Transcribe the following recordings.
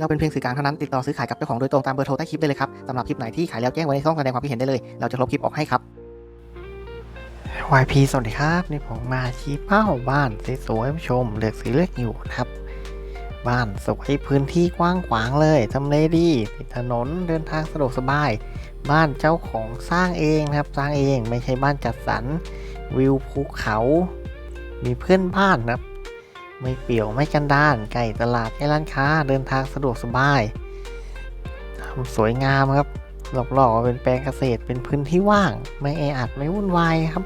เราเป็นเพียงสื่อกลางเท่านั้นติดต่อซื้อขายกับเจ้าของโดยตรงตามเบอร์โทรใต้คลิปได้เลยครับสำหรับคลิปไหนที่ขายแล้วแจ้งไว้ในช่องแสดงความคิดเห็นได้เลย เราจะลบคลิปออกให้ครับ YP สวัสดีครับนี่ผมมาชี้เป้าบ้านสวยๆผู้ชมเลือกซื้อเลือกอยู่นะครับ บ้านสวยพื้นที่กว้างขวางเลยทำเลดีติดถนนเดินทางสะดวกสบาย บ้านเจ้าของสร้างเองนะครับ สร้างเองไม่ใช่บ้านจัดสรรวิวภูเขา มีเพื่อนบ้านนะครับ ไม่เปี่ยวไม่กันดานใกล้ตลาดใกล้ร้านค้าเดินทางสะดวกสบายทำสวยงามครับรอบๆเป็นแปลงเกษตรเป็นพื้นที่ว่าง ไม่แออัดไม่วุ่นวายครับ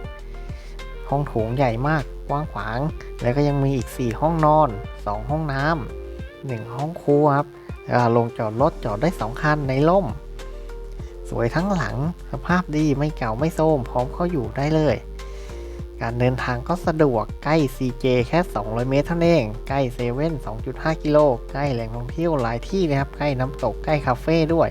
ห้องโถงใหญ่มากกว้างขวาง แล้วก็ยังมีอีก 4 ห้องนอน 2 ห้องน้ำ1ห้องครัวครับแล้วลงจอดรถจอดได้ 2 คันในร่ม สวยทั้งหลังสภาพดีไม่เก่าไม่โทรมพร้อมเข้าอยู่ได้เลย การเดินทางก็สะดวกใกล้ CJ แค่ 200 เมตรเท่านั้นเอง ใกล้เซเว่น2.5 กิโล ใกล้แหล่งท่องเที่ยวหลายที่เลยครับ ใกล้น้ำตก ใกล้คาเฟ่ด้วย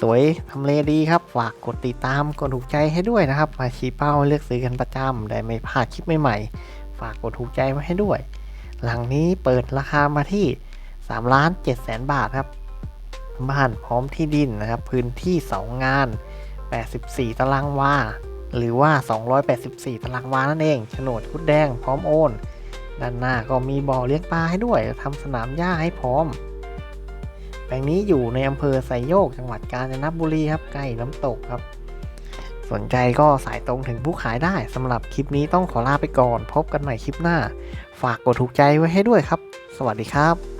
สวยๆ ทำเลดีครับ ฝากกดติดตาม กดถูกใจให้ด้วยนะครับ มาชี้เป้าเลือกซื้อกันประจำ ได้ไม่พลาดคลิปใหม่ๆ ฝากกดถูกใจไว้ให้ด้วย หลังนี้เปิดราคามาที่3ล้าน7แสนบาทครับ บ้านพร้อมที่ดินนะครับ พื้นที่ 2 งาน 84 ตารางวา หรือว่า 284 ตารางวานั่นเองโฉนดคุดแดงพร้อมโอน ด้านหน้าก็มีบ่อเลี้ยงปลาให้ด้วยทำสนามหญ้าให้พร้อม แปลงนี้อยู่ในอำเภอไซโยกจังหวัดกาญจนบุรีครับใกล้น้ำตกครับ สนใจก็สายตรงถึงผู้ขายได้สำหรับคลิปนี้ต้องขอลาไปก่อน พบกันใหม่คลิปหน้า ฝากกดถูกใจไว้ให้ด้วยครับ สวัสดีครับ